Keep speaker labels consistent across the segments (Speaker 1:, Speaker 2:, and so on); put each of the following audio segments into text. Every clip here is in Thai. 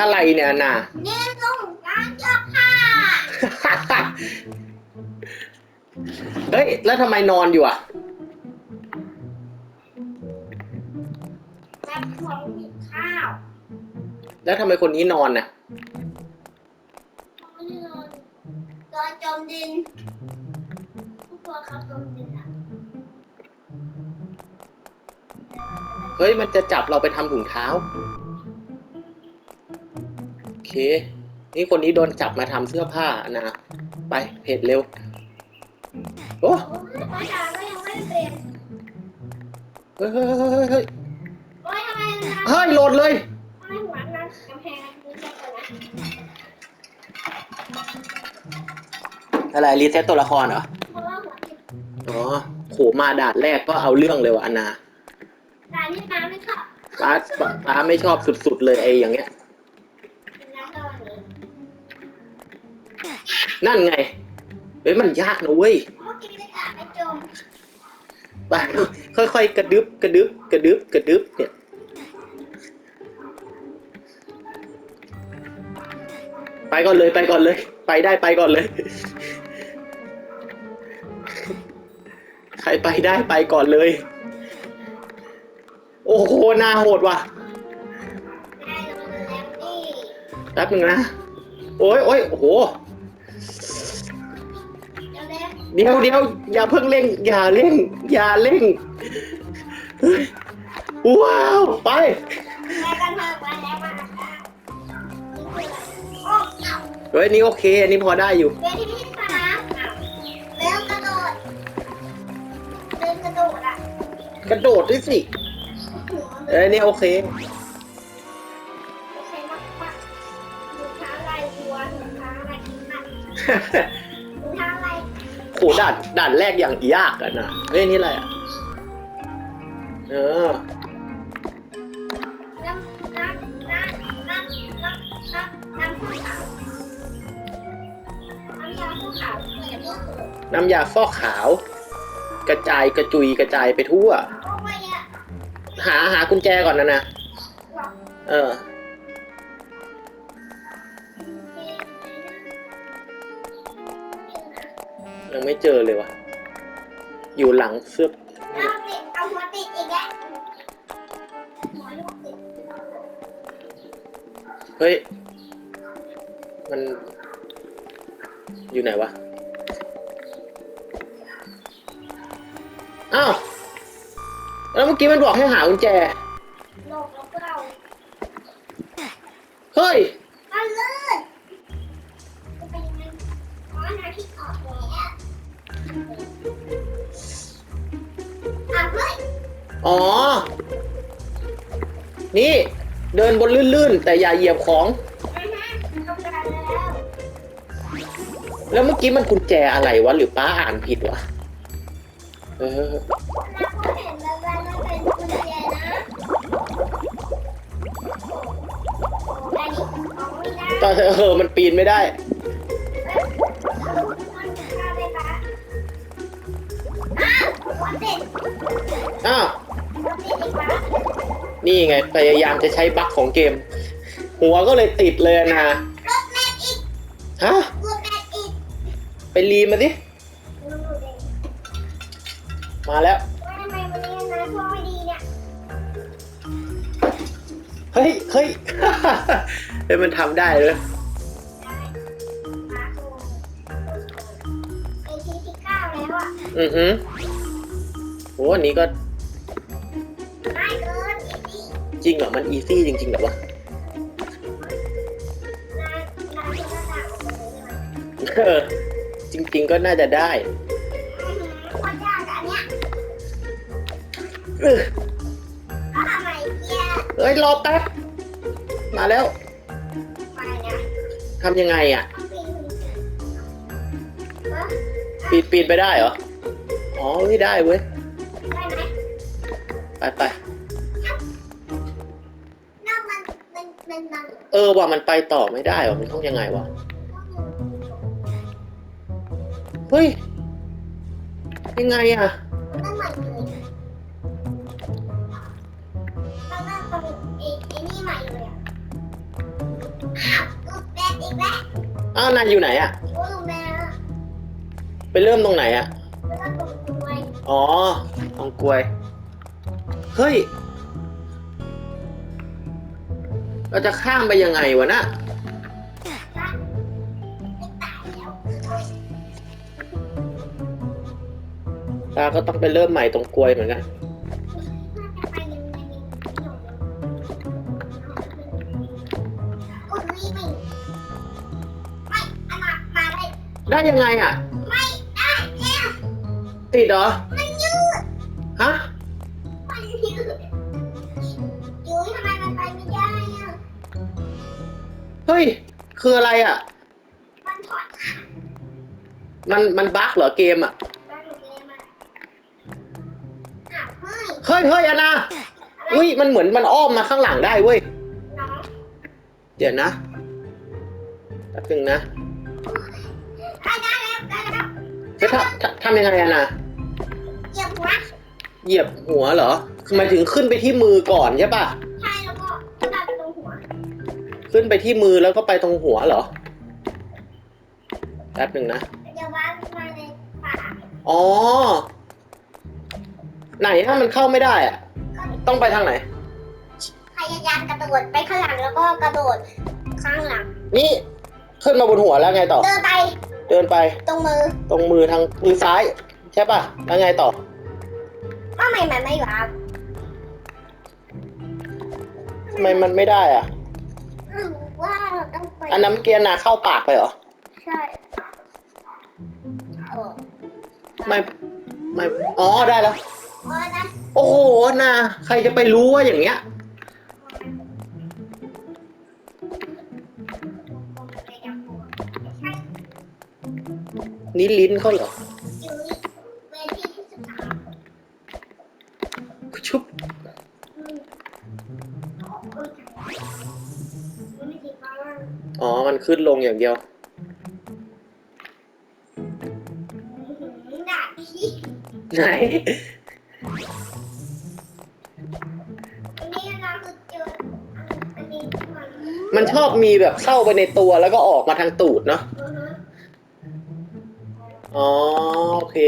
Speaker 1: อะไรเนี่ยน่ะ
Speaker 2: นี่ต้องการเสื้อผ้า
Speaker 1: เฮ้ย แล้วทำไมนอนอยู่อะ
Speaker 2: รับของกินข้าว
Speaker 1: แล้วทำไมคนนี้นอนน่ะ
Speaker 2: เขาไม่ได้นอนนอนจมดินผู้ปกครองเขาจมดินอะ
Speaker 1: เฮ้ย มันจะจับเราไปทำถุงเท้าโอ เค นี่คนนี้โดนจับมาทำเสื้อผ้านะ ไปเพจเร็ว โอ้
Speaker 2: โอ้ยภาษาก็ยังไม่เปลี่ยน
Speaker 1: เฮ้ยเฮ้ยเฮ้ยเฮ้ย
Speaker 2: โอ้ยทำไมมันท
Speaker 1: เฮ้ยโหลดเลยำ
Speaker 2: ไมหัวนั้นกำแพงมันจะเปิดนะ
Speaker 1: อะไรรีเซ็ตตัวละครเหรอ
Speaker 2: เพราะว่าหัวติด
Speaker 1: อ๋อโหมาด่านแรกก็เอาเรื่องเลยว่ะอนา
Speaker 2: ด่านที่น้ำไม่เข้า
Speaker 1: ป้า ป้าป้าไม่ชอบสุดๆเลยไอ้อย่างเงี้ย
Speaker 2: นั่น
Speaker 1: ไง เฮ้ยมันยากนะเว้ย
Speaker 2: เมื่อกี้ไม่กล้าไปจม
Speaker 1: ไปค่อยๆ กระดึบกระดึบกระดึบกระดึบเนี่ยไปก่อนเลยไปก่อนเลย ไปได้ไปก่อนเลย ใครไปได้ไปก่อนเลย โอ้โหหน้าโหดว่ะ
Speaker 2: ได้ลงแล้วนี่
Speaker 1: แป๊บหนึ่งนะ โอ้ยโอ้ยโอ้โห
Speaker 2: เดี๋ยวเล็ก
Speaker 1: เดี๋ยวเดี๋ยวอย่าเพิ่งเร่ง อย่าเร่ง อย่าเร่งเฮ้ยว้าว ไป
Speaker 2: ไปกันเถอะไปแล้วมาค่ะโอ้เอ้า
Speaker 1: เฮ้ยนี่โอเค อันนี้พอได้อยู่
Speaker 2: เวทีที่สามเอ้าเร็วกระโดดเดินกระโดดอะ
Speaker 1: กระโดดด้วยสิ
Speaker 2: หัวมัน
Speaker 1: เอ้ยนี่โอเค
Speaker 2: โอเคมากมากดูเท้าลายวัวดูเท้าลายกินมันดูเท้าลาย
Speaker 1: โหด่านด่านแรกอย่างยากอะนะเฮ้ยนี่อะไรอะเออ
Speaker 2: น้ำน้ำน้ำน้ำน้ำยาผู้ขาวน้ำ
Speaker 1: ยาฟอกขาว กระจายกระจุยกระจายไปทั่ว หาหากุญแจก่อนนะนะ เออ ยังไม่เจอเลยวะอยู่หลังเสื้อ
Speaker 2: เอาติดเอาหัวติดอีกแล้วหัวลูกติด
Speaker 1: เฮ้ย มันอยู่ไหนวะ อ้าว แล้วเมื่อกี้มันบอกให้หากุญแจ
Speaker 2: โลกแล้วก็เรา
Speaker 1: เฮ้ย
Speaker 2: ลื่น
Speaker 1: ๆ แต่อย่าเหยียบของ
Speaker 2: แล้ว
Speaker 1: เมื่อกี้มันกุญแจอะไรวะ หรือป้าอ่านผิดวะ เออ
Speaker 2: แล้วก็เห็นเป็นกุญแจนะโอ้ได้ดิออกไม่ได้
Speaker 1: ตอนเออ มันปีนไม่ได้ อ้าว นี่ไงพยายามจะใช้บั๊กของเกม หัวก็เลยติดเลยอะนะฮะไปรีมาสิมาแล้วเฮ้ยเฮ้ยเฮ้ยมันทำได้เลยอือหือโหอันนี้ก็ จริงเหรอ มันอีซี่จริงๆเหรอวะ เออ จริง ๆ ก็น่าจะได้เออเอ้ยรอแป๊บมาแล้วทำยังไงอะ ปีนปีนไปได้เหรอ อ๋อไม่ได้เว้ย
Speaker 2: ได้ไหม
Speaker 1: ไปไป อว่ามันไปต่อไม่ได้ว่ะมันต้องยังไงวะเฮ้ยยังไงอะ
Speaker 2: มันใหม่เลยแล้วก็ตรงไอ้ไอ้นี่ใหม่เลยอะ
Speaker 1: อ้าวลูกแบนายอยู่ไหนอะ
Speaker 2: โอ้ลงแม่
Speaker 1: ไปเริ่มตรงไหนอะ
Speaker 2: แล้วก็ตกด้วย
Speaker 1: อ๋อตองกลวย เฮ้ย เราจะข้ามไปยังไงวะนะตาก็ต้องไปเริ่มใหม่ตรงกลวยเหมือนกัน ได้ยังไงอะติดเหรอ คืออะไรอะ มันถอดมันมันบั๊กเหรอเกมอะเฮ้ยเฮ้ยอันนาอุ้ยมันเหมือนมันอ้อมมาข้างหลังได้เว้ยเดี๋ยวนะแป๊บนึงนะจะทำทำทำยังไงอะนะเหยียบหัวเหรอคือหมายถึงขึ้นไปที่มือก่อนใช่ปะ ขึ้นไปที่มือแล้วก็ไปตรงหัวเหรอ แป๊บหนึ่งนะ
Speaker 2: จะวางมาในปาก
Speaker 1: อ๋อ ไหนถ้ามันเข้าไม่ได้อะต้องไปทางไหน
Speaker 2: พยายามกระโดดไปข้างหลังแล้วก็กระโดดข้างหลัง
Speaker 1: นี่ขึ้นมาบนหัวแล้วไงต่อ
Speaker 2: เดินไป
Speaker 1: เดินไป
Speaker 2: ตรงมือ
Speaker 1: ตรงมือทางมือซ้าย ใช่ปะแล้วไงต่อ
Speaker 2: ว่าทำไมมันไม่วาง
Speaker 1: ทำไมมันไม่ได้อะ
Speaker 2: อืมว่าเราต้องไป
Speaker 1: อันนั้นเมื่อกียนาเข้าปากไปเหรอ
Speaker 2: ใช่โอ้
Speaker 1: ไม่ ไม่ อ๋อ ได้แล้ว
Speaker 2: โอ้นะ
Speaker 1: โอ้โห นา ใครจะไปรู้ว่าอย่างเงี้ย
Speaker 2: ใช่
Speaker 1: นี่ลิ้นเขาเหรอ
Speaker 2: ขึ้น
Speaker 1: ลงอย่างเดียว
Speaker 2: ด่าพี่
Speaker 1: ไหน
Speaker 2: อันนี้เราคือเจออันนี้ที่มัน
Speaker 1: มันชอบมีแบบเข้าไปในตัวแล้วก็ออกมาทางตูดเนาะ
Speaker 2: อือฮึ
Speaker 1: อ๋อ โอเค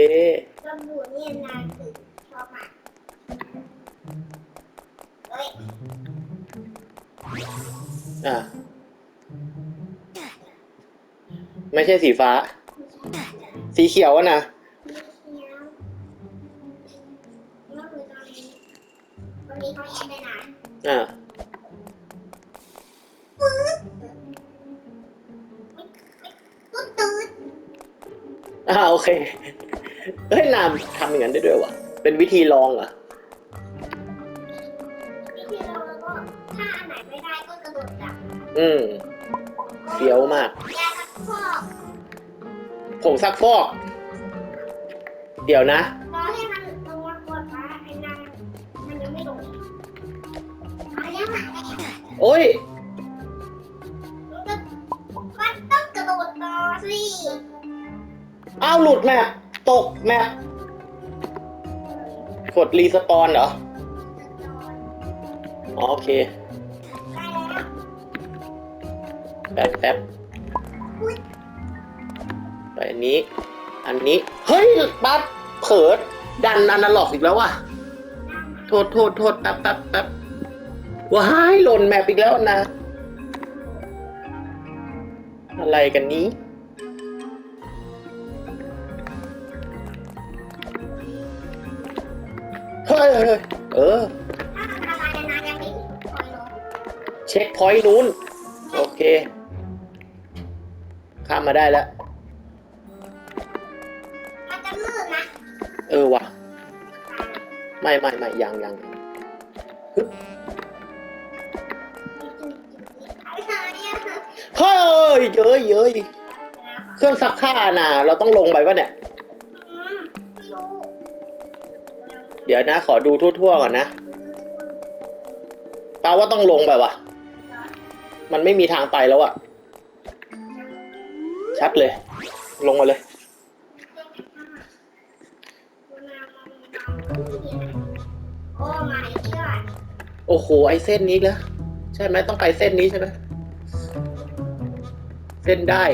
Speaker 2: ลำบูเนี่ยนานสุดชอบมากเฮ้ย
Speaker 1: อะ ไม่ใช่สีฟ้า สีเขียวอะนะ
Speaker 2: ก็คือตอนนี้วันนี้เขาแอบได้นาน
Speaker 1: อ่า
Speaker 2: ปุ๊บตื่น
Speaker 1: อ่าโอเค เฮ้ยนามทำอย่างนั้นได้ด้วยวะเป็นวิธีลองเหรอ
Speaker 2: วิธีเราแล้วก็ถ้าอันไหนไม่ได้ก็กระโดดจับ
Speaker 1: อืมเฟี้ยวมาก
Speaker 2: ยาซักฟอก
Speaker 1: ผง ซักฟอก เดี๋ยวนะ
Speaker 2: รอให้มันลงมาก่อนนะไอ้นางมันยังไม่ลงมาแล้วมาแล้ว
Speaker 1: โอ้ย
Speaker 2: มันก็มันต้องกระโดดต่อสิ
Speaker 1: อ้าวหลุดแมปตกแมปกดรีสปอนเหรออ๋อโอเค
Speaker 2: ได้แล้ว
Speaker 1: แป๊บแป๊บ ไปอันนี้ อันนี้ เฮ้ยบัสเผลอดันอนาล็อกอีกแล้วว่ะ โทษโทษโทษแป๊บแป๊บแป๊บว้ายหล่นแมปอีกแล้วนะ อะไรกันนี้ เฮ้ยเฮ้ยเออเช็คพอยต์นู้น โอเค ข้ามมาได้แล้ว เออว่ะ ไม่ไม่ไม่ยังยัง
Speaker 2: เฮ้
Speaker 1: ยเย้ยเย้ยเครื่องซักผ้าน่ะ เราต้องลงไปปะเนี่ย เดี๋ยวนะ ขอดูทั่วๆก่อนนะแปลว่าต้องลงไปวะมันไม่มีทางไปแล้วอะชัดเลย ลงมาเลย
Speaker 2: โอ้มาอีกแอ
Speaker 1: โอ้โห ไอเส้นนี้แล้วใช่ไหมต้องไปเส้นนี้ใช่ไหมเส้นได้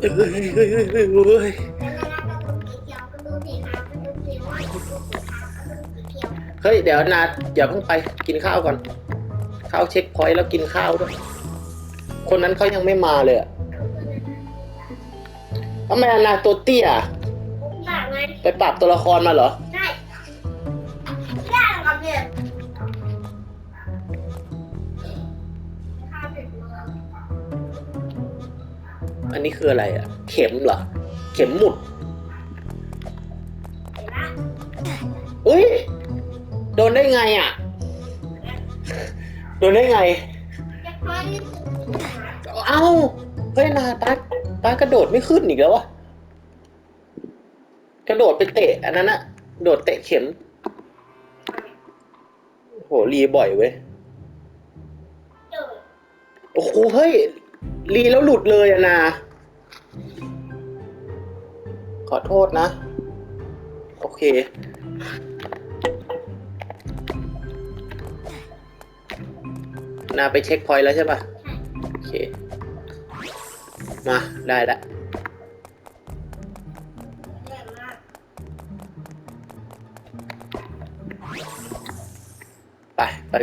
Speaker 2: เฮ้
Speaker 1: ยเฮ้ยเฮ้ยเฮ้ยเฮ้ย
Speaker 2: แล้วนะก็ดูสีเขียวก็ดูสีขาวก็ดูสีม่วงก็ดูสีขาวก็ดูสีเขียว
Speaker 1: เฮ้ยเดี๋ยวนาอย่าเพิ่งไปกินข้าวก่อน ข้าวเช็คพอยต์แล้วกินข้าวด้วย คนนั้นเขายังไม่มาเลยอะทำไมนาตัวเตี้ย
Speaker 2: ต่างไง
Speaker 1: ไปปรับตัวละครมาเหรอ
Speaker 2: ใช่ไม่ได้หรอกครับเนี่ยข้าวเผ็ดเมือง
Speaker 1: อันนี้คืออะไรอะเข็มเหรอ เข็มหมุด
Speaker 2: เห็นปะ
Speaker 1: อุ้ยโดนได้ไงอะโดนได้ไง
Speaker 2: จะคอยนึกถึงหา
Speaker 1: เอ้า เฮ้ยนาตาตากระโดดไม่ขึ้นอีกแล้ววะ กระโดดไปเตะอันนั้นอะโดดเตะเข็มโหรีบ่อยเว้ยโอ้โหเฮ้ยรีแล้วหลุดเลยอะนา ขอโทษนะ โอเค นาไปเช็คพอยต์แล้วใช่ปะโอเค มา ได้ละ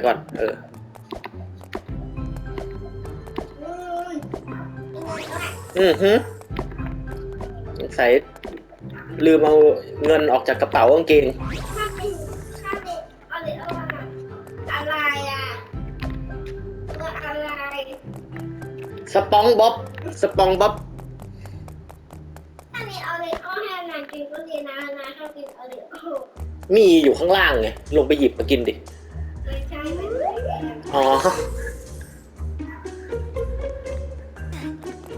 Speaker 2: ก่
Speaker 1: อน เออ
Speaker 2: อืมนี่เลยด้วย
Speaker 1: อือฮึใส่ลืมเอาเงินออกจากกระเป๋ากางเกง
Speaker 2: ถ้าเป็นอะไรอะ
Speaker 1: สปองบ๊อบ สปองบ๊อบ
Speaker 2: ถ้ามีอริโอให้นานกินก็ดีนะนะถ้ากินโอริโอ
Speaker 1: มีอยู่ข้างล่างไง ลงไปหยิบมากินดิ อ๋อ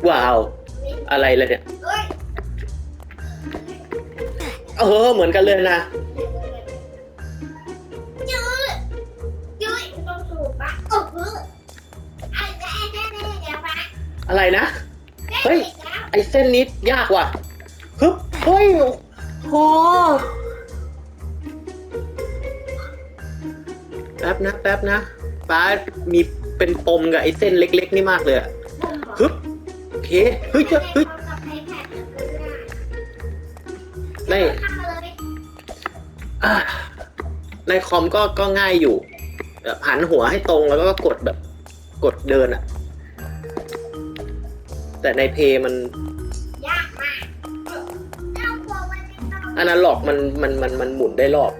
Speaker 1: ว้าว อะไรเล่ะเนี่ย
Speaker 2: เอ
Speaker 1: อเหมือนกันเลยนะ
Speaker 2: ยืดยืดต้องสูบปะโอ้โหไอ้แม่แม่แม่เดี๋ยวปะ
Speaker 1: อะไรนะ เฮ้ย ไอ้เส้นนี้ยากว่ะฮึบเฮ้ยโหแป๊บนะ แป๊บนะ ป้ามีเป็นปมกับไอ้เส้นเล็ก ๆ นี่มากเลยอะฮึบโอเคเฮ้ยจะเฮ้ยใน
Speaker 2: ทำมาเลย
Speaker 1: อ่าในคอมก็ก็ง่ายอยู่แบบหันหัวให้ตรงแล้วก็กดแบบกดเดินอะแต่ในเพย์มัน
Speaker 2: ยากมากเจ้าตัวมันไม่ต้อง
Speaker 1: อนาล็อกมันมันมันมันหมุนได้รอบ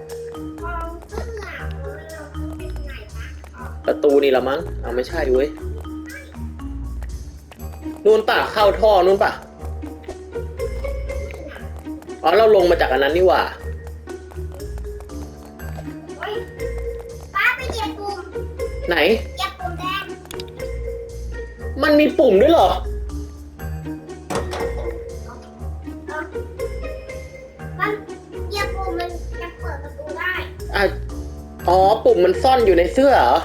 Speaker 2: ป
Speaker 1: ระตูนี่ละมั้งเอาไม่ใช่เว้ยนู่นป่ะเข้าท่อนู่นป่ะอ๋อเราลงมาจากอันนั้นนี่หว่า
Speaker 2: เฮ้ยป้าไปเหยียบปุ่ม
Speaker 1: ไหน
Speaker 2: เหยียบปุ่มแดง
Speaker 1: มันมีปุ่มด้วยเหรอ
Speaker 2: เอามันเหยียบปุ่มมันจะเปิดประตูได้
Speaker 1: อะอ๋อปุ่มมันซ่อนอยู่ในเสื้อเหรอ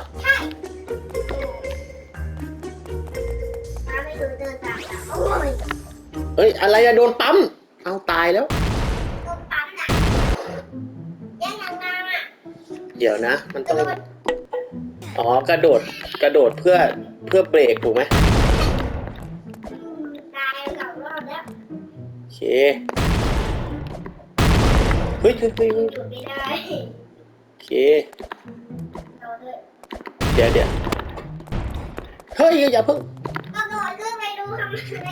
Speaker 2: อ้ย
Speaker 1: อะไรอะโดนปั๊ม เอาตายแล้ว
Speaker 2: ตรงปั๊มน่ะยังยังนางอะ
Speaker 1: เดี๋ยวนะ มัน
Speaker 2: ก
Speaker 1: ต้
Speaker 2: ระ
Speaker 1: อง
Speaker 2: โดด
Speaker 1: อ๋อ กระโดด กระโดดเพื่อ เพื่อเบรกถูกไหม
Speaker 2: ตายสองรอบแล้ว
Speaker 1: โอเค เฮ้ยเฮ้ยเฮ้ยเฮ้ย
Speaker 2: หยุดไม่ได้
Speaker 1: โอเค
Speaker 2: โดดเลย
Speaker 1: เดี๋ยวเดี๋ยวเฮ้ยอย่าเพิ่ง
Speaker 2: ก็โดดขึ้นไปดูทำไม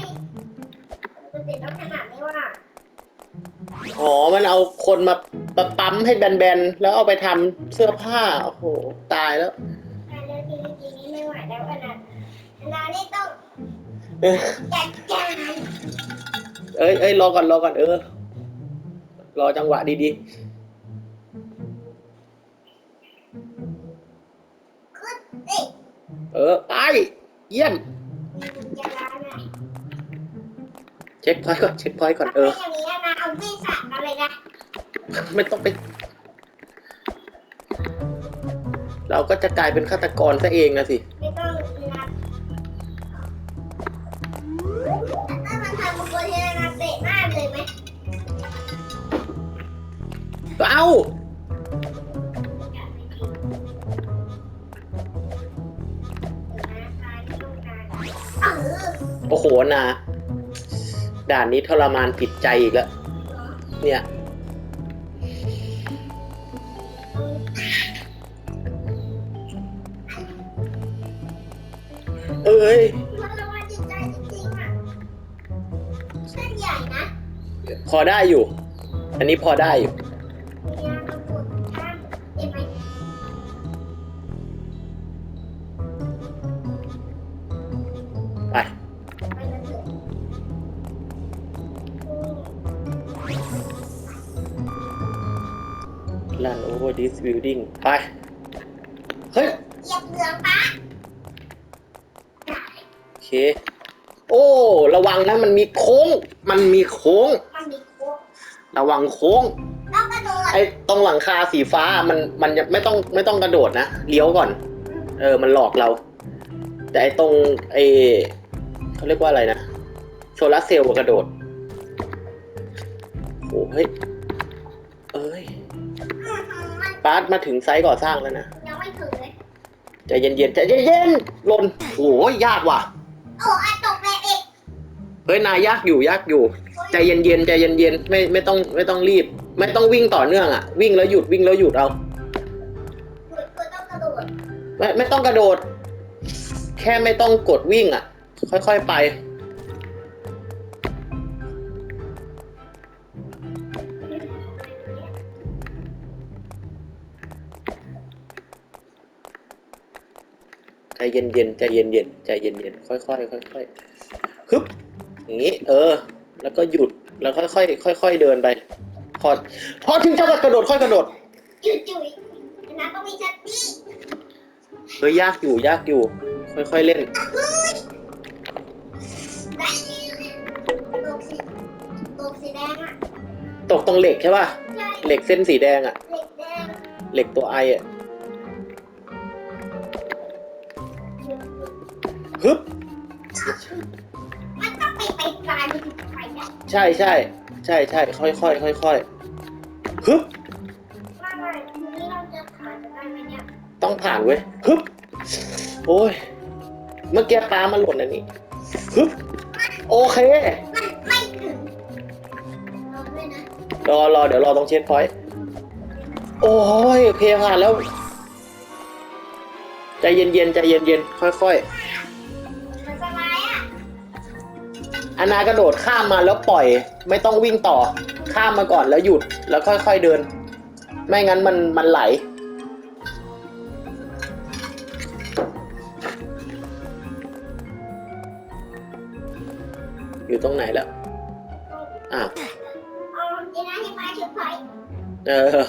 Speaker 2: มันติดต้องขนาดนี้ว่า
Speaker 1: อ๋อ มันเอาคนมามาปั๊มให้แบนๆ แล้วเอาไปทำเสื้อผ้า โอ้โห ตายแล้ว
Speaker 2: แต่เรื่องจริงๆนี่ไม่ไหวแล้วขนาดขนาดนี้ต้อง
Speaker 1: เอ้ย
Speaker 2: จัดการ
Speaker 1: เอ้ยเอ้ยรอก่อนรอก่อนเออ รอจังหวะดี
Speaker 2: ขึ้นสิ
Speaker 1: ๆเออ ไป เยี่ยม
Speaker 2: จะร้านอะ
Speaker 1: เช็คพอยต์ก่อนเช็คพอยต์ก่อนเออ
Speaker 2: ถ้าอย่างนี้นะเอาวิ่งสัตว์อะไรนะ
Speaker 1: ไม่ต้องไป เราก็จะกลายเป็นฆาตกรซะเองนะสิ
Speaker 2: นา
Speaker 1: ด่านนี้ทรมานจิตใจอีกแล้ว เนี่ย เอ้ย
Speaker 2: มันระวังจิตใจจริงๆอะเส้นใหญ่นะ
Speaker 1: พอได้อยู่ อันนี้พอได้อยู่ building ไป เฮ้ย
Speaker 2: เหยียบเหลืองปะ
Speaker 1: โอเค โอ้ ระวังนะมันมีโค้ง มันมีโค้ง
Speaker 2: มันมีโค้ง
Speaker 1: ระวังโค้ง
Speaker 2: แล้วกระโดด
Speaker 1: ไอ้ตรงหลังคาสีฟ้ามันมันยังไม่ต้องไม่ต้องกระโดดนะ เลี้ยวก่อน เออ มันหลอกเรา แต่ไอ้ตรงไอ้เขาเรียกว่าอะไรนะ โซลาร์เซลล์กระโดด โอ้เฮ้ย ปาร์ตมาถึงไซต์ก่อสร้างแล้วนะ
Speaker 2: ยังไม่ถึงเลย
Speaker 1: ใจเย็นๆใจเย็นๆหล่นโอ้ยยากว่ะ
Speaker 2: โอ้ไอะตกแรงเอก
Speaker 1: เฮ้ยนายยากอยู่ยากอยู่ ใจเย็นๆใจเย็นๆไม่ไม่ต้องไม่ต้องรีบ ไม่ต้องวิ่งต่อเนื่องอะ วิ่งแล้วหยุดวิ่งแล้วหยุดเอา
Speaker 2: เหมือนคนต้องกระโดด
Speaker 1: ไม่ไม่ต้องกระโดด แค่ไม่ต้องกดวิ่งอะ ค่อยๆไป ใจเย็นๆใจเย็นๆใจเย็นๆค่อยๆค่อยๆฮึบอย่างนี้ เออ แล้วก็หยุดแล้วค่อยๆค่อยๆเดินไป พอพอถึงจะกระโดดค่อยกระโดด
Speaker 2: จุ๋ยจุ๋ยนนั้นต้องมีสติ
Speaker 1: เฮ้ยยากอยู่ยากอยู่ ค่อยๆเล่น
Speaker 2: ตกสีตกสีแดงอะ
Speaker 1: ตกตรงเหล็กใช่ป่ะเหล็กเส้นสีแดงอะ
Speaker 2: เหล็กแดง
Speaker 1: เหล็กตัวไออะ ใช่ใช่ใช่ใช่ค่อยค่อยค่อยค่อยๆฮึบ
Speaker 2: ว่าไงทีนี้เราจะผ่านได้ไหมเนี่ย
Speaker 1: ต้องผ่านเว้ยฮึบโอ้ยเมื่อกี้ปลามันหล่นอันนี้ฮึบโอเค
Speaker 2: มันไม่ถึงรอด้วยนะ
Speaker 1: รอรอเดี๋ยวรอตรงเช็คพอยต์โอ้ยโอเคผ่านแล้ว ใจเย็นเย็นๆใจเย็นเย็นๆค่อย
Speaker 2: มั อ
Speaker 1: นากระโดดข้ามมาแล้วปล่อย ไม่ต้องวิ่งต่อ ข้ามมาก่อนแล้วหยุดแล้วค่อยๆเดิน ไม่งั้นมันมันไหล อยู่ตรงไหนแล้วอะ
Speaker 2: เอาเดี๋ยวนะให้ปลาชุดไฟ
Speaker 1: เออ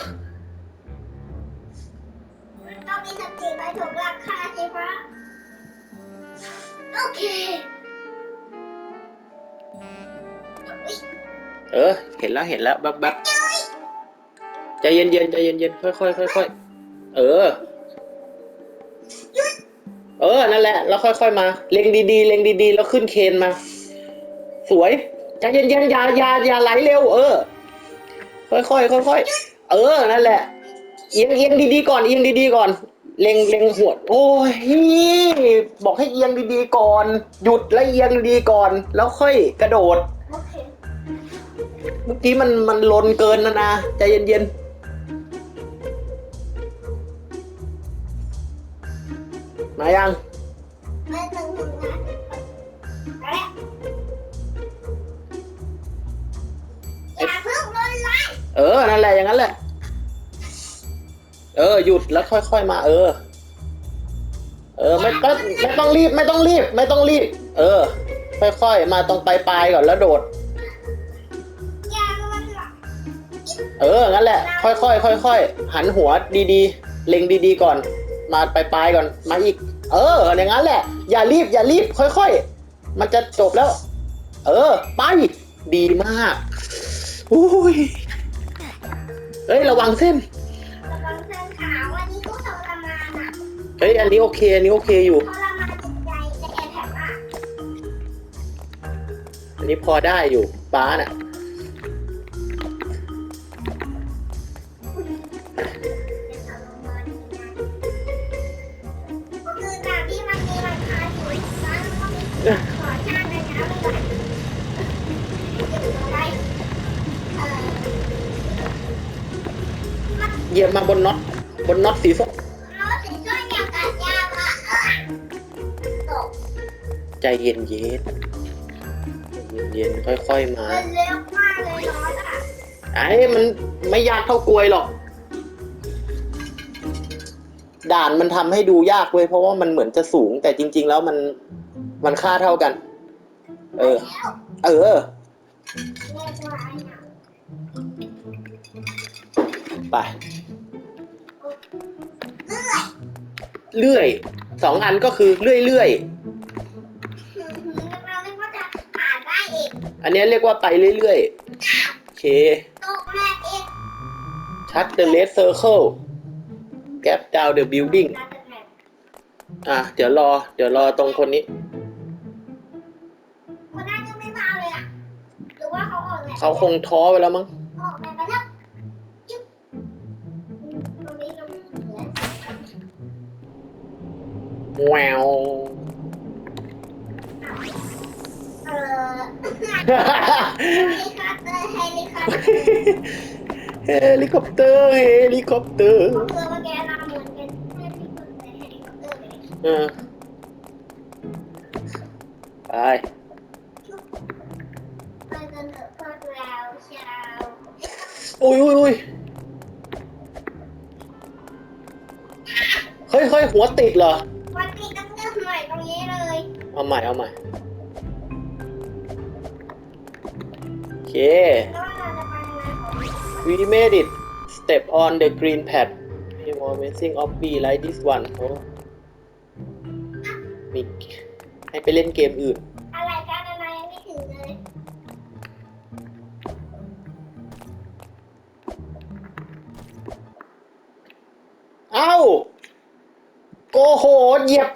Speaker 2: ต้องมีสติไปถูกราคาใช่ไหมโอเค
Speaker 1: เออ เห็นแล้วเห็นแล้วแบบแบบใจเย็นเย็นๆใจเย็นเย็นๆค่อยค่อยค่อยค่อยๆเออ เออ นั่นแหละ แล้วค่อยๆมา เล็งดีๆ เล็งดีๆ แล้วขึ้นเคนมา สวย ใจเย็นๆอย่าอย่าอย่าไหลเร็ว เออ ค่อยๆค่อยๆเออ นั่นแหละ เอียงเอียงดีๆ ก่อน เอียงดีๆ ก่อน เล็งเล็งหัวโอ้ย บอกให้เอียงดีๆ ก่อน หยุดแล้วเอียงดีๆ ก่อน แล้วค่อยกระโดด
Speaker 2: โอเค
Speaker 1: เมื่อกี้มันมันลนเกินนะนะใจเย็นๆมายัง
Speaker 2: ไม่ถึงถึงนะเอาละอย่าเพิ่งลนไลน์
Speaker 1: เออ นั่นแหละ อย่างนั้นแหละ เออ หยุดแล้วค่อยๆมา เออ เออ ไม่ก็ไม่ต้องรีบ ไม่ต้องรีบ ไม่ต้องรีบ เออ ค่อยๆ มาตรงปลายๆก่อนแล้วโดด เอองั้นแหละ ค่อยๆค่อยๆหันหัวดีๆ เล็งดีๆก่อน มาปลายๆก่อนมาอีก เอออย่างนั้นแหละ อย่ารีบอย่ารีบค่อยๆ มันจะจบแล้ว เออ ไปดีมากอุ้ยเฮ้ยระวังเส้น
Speaker 2: ระวังเส้นขาวอันนี้ก็ทรมานอะ
Speaker 1: เฮ้ยอันนี้โอเคอันนี้โอเคอยู่
Speaker 2: ทรมานจิตใจแต่แอนแถมอะ
Speaker 1: อันนี้พอได้อยู่ป้าน่ะ เหยียบมาบนน็อตบนน็อตสีส้มใจเย็นเย็นเย็นค่อยๆมาไอ้มันไม่ยากเท่ากลวยหรอก ด่านมันทำให้ดูยากเว้ยเพราะว่ามันเหมือนจะสูงแต่จริง ๆ แล้วมัน มันค่าเท่ากัน เออ เออ
Speaker 2: ป่าไป
Speaker 1: เลื่อย สองอันก็คือเลื่อยเลื่อย
Speaker 2: อัน
Speaker 1: นี้เรียกว่าไปเรื่อยๆ โอเค
Speaker 2: ตกแม่อีก
Speaker 1: touch the red circle gap down the building อะ เดี๋ยวรอ เดี๋ยวรอตรงคนนี้
Speaker 2: เขา
Speaker 1: คงท้อไปแล้วมั้ง
Speaker 2: แวจิ๊บตรงนี้เราเหลือ
Speaker 1: แว
Speaker 2: เออเฮลิคอปเตอร์ เฮลิคอปเตอร์
Speaker 1: เฮลิคอปเตอร์เฮลิคอปเตอร์
Speaker 2: เรือเมื่อกี้เราเหมือนเป็นเฮลิคอปเตอร์เฮลิคอปเตอร์เอ
Speaker 1: อไป
Speaker 2: อุ้
Speaker 1: ยอุ้ยอุ้ยเฮ้ยเฮ้ยหัวติดเหรอ
Speaker 2: วันนี้ต้องเริ่มใหม่ตรงนี้เลย
Speaker 1: เอาใหม่เอาใหม่โอเค
Speaker 2: แล้วเราจะไปไหนของ
Speaker 1: we made it step on the green pad we more amazing of be like this one โอ้มีให้ไปเล่นเกมอื่น
Speaker 2: อะไรกัน